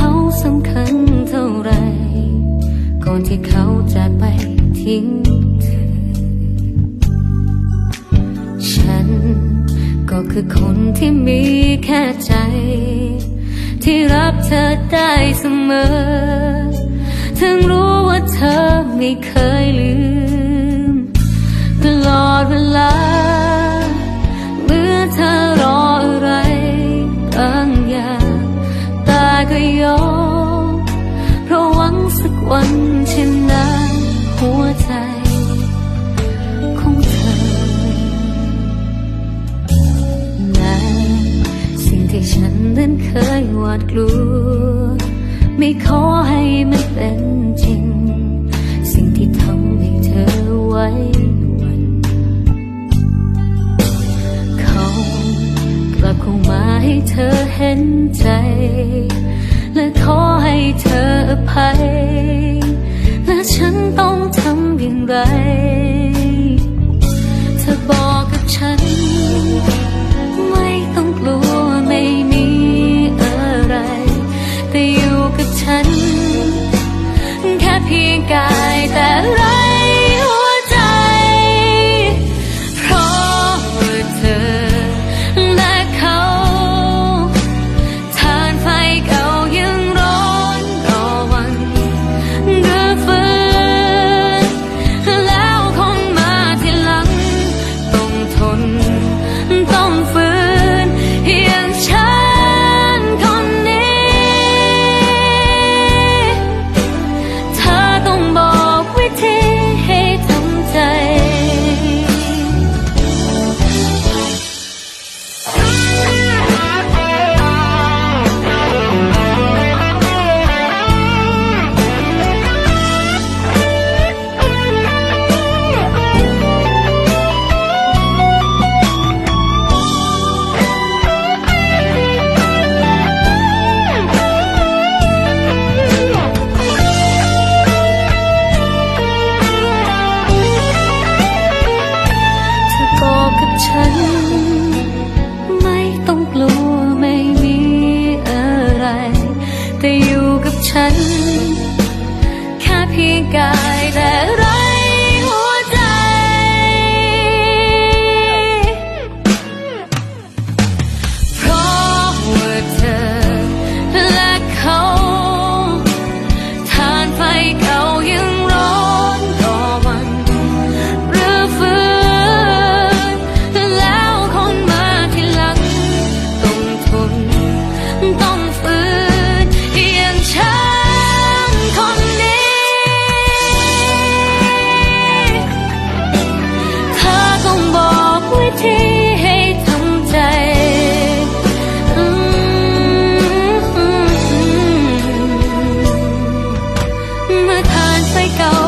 เขาสำคัญเท่าไร ก่อนที่เขาจะไปทิ้งเธอ ฉันก็คือคนที่มีแค่ใจ ที่รับเธอได้เสมอ ถึงรู้ว่าเธอไม่เคยลืม ตลอดเวลา ฉันนั้นเคยหวาดกลัว ไม่ขอให้มันเป็นจริง สิ่งที่ทำให้เธอไว้วันเขากลับเข้ามาให้เธอเห็นใจ และขอให้เธออภัย และฉันต้องทำอย่างไร เธอบอกกับฉัน ทานไฟเก่า